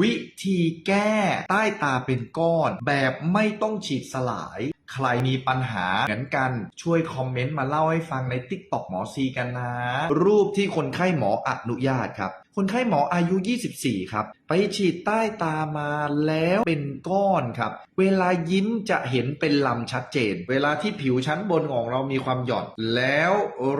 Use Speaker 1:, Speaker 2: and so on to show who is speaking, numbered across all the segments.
Speaker 1: วิธีแก้ใต้ตาเป็นก้อน แบบไม่ต้องฉีดสลาย ใครมีปัญหาเหมือนกันช่วยคอมเมนต์มาเล่าให้ฟังใน t ิ k t o k หมอซีกันนะ รูปที่คนไข้หมออนุญาตครับ คนไข้หมออายุ 24 ครับ ไปฉีดใต้ตามาแล้วเป็นก้อนครับ เวลายิ้มจะเห็นเป็นลำชัดเจน เวลาที่ผิวชั้นบนของเรามีความหย่อน แล้ว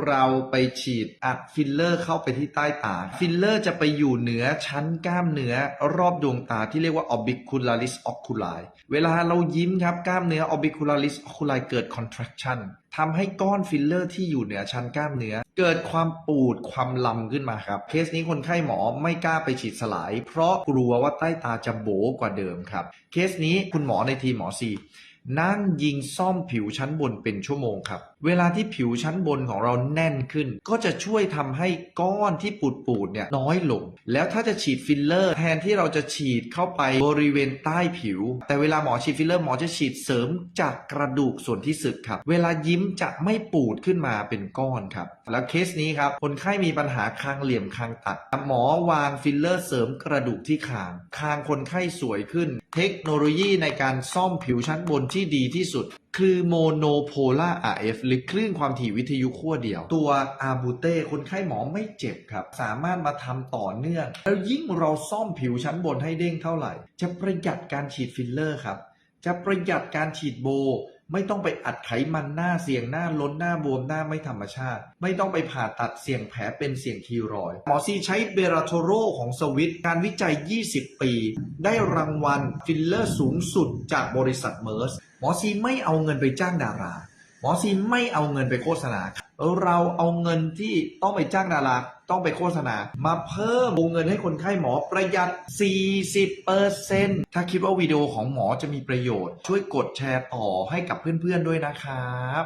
Speaker 1: เราไปฉีดอัดฟิลเลอร์เข้าไปที่ใต้ตา ฟิลเลอร์จะไปอยู่เหนือชั้นกล้ามเนื้อรอบดวงตาที่เรียกว่า orbicularis oculi เวลาเรายิ้มครับกล้ามเนื้อ orbicularis oculi เกิด contraction ทำให้ก้อนฟิลเลอร์ที่อยู่เหนือชั้นกล้ามเนื้อ เกิดความปูดความลำขึ้นมาครับ เคสนี้คนไข้หมอไม่กล้าไปฉีดสลาย เพราะกลัวว่าใต้ตาจะโบกว่าเดิมครับ เคสนี้คุณหมอในทีมหมอซี นั่งยิงซ่อมผิวชั้นบนเป็นชั่วโมงครับ เวลาที่ผิวชั้นบนของเราแน่นขึ้น ก็จะช่วยทำให้ก้อนที่ปูดปูดๆเนี่ยน้อยลง แล้วถ้าจะฉีดฟิลเลอร์ แทนที่เราจะฉีดเข้าไปบริเวณใต้ผิว แต่เวลาหมอฉีดฟิลเลอร์หมอจะฉีดเสริมจากกระดูกส่วนที่สึกครับ เวลายิ้มจะไม่ปูดขึ้นมาเป็นก้อนครับ แล้วเคสนี้ครับ คนไข้มีปัญหาคางเหลี่ยมคางตัด หมอวางฟิลเลอร์เสริมกระดูกที่คาง คางคนไข้สวยขึ้น เทคโนโลยีในการซ่อมผิวชั้นบนที่ที่ดีที่สุด คือโมโนโพล่า RF หรือคลื่นความถี่วิทยุขั้วเดียว ตัวอาบูเต้คนไข้หมอไม่เจ็บครับ สามารถมาทำต่อเนื่อง แล้วยิ่งเราซ่อมผิวชั้นบนให้เด้งเท่าไหร่ จะประหยัดการฉีดฟิลเลอร์ครับ จะประหยัดการฉีดโบ ไม่ต้องไปอัดไขมันหน้าเสี่ยงหน้าล้นหน้าบวมหน้าไม่ธรรมชาติ ไม่ต้องไปผ่าตัดเสี่ยงแผลเป็นเสี่ยงคีรอยหมอซีใช้เบราโทโรของสวิตการวิจัย 20 ปี ได้รางวัลฟิลเลอร์สูงสุดจากบริษัทเมอร์สหมอซีไม่เอาเงินไปจ้างดารา หมอซีไม่เอาเงินไปโฆษณา เราเอาเงินที่ต้องไปจ้างดาราต้องไปโฆษณา มาเพิ่มวงเงินให้คนไข้หมอประหยัด 40%ถ้าคิดว่าวิดีโอของหมอจะมีประโยชน์ ช่วยกดแชร์ต่อให้กับเพื่อนๆด้วยนะครับ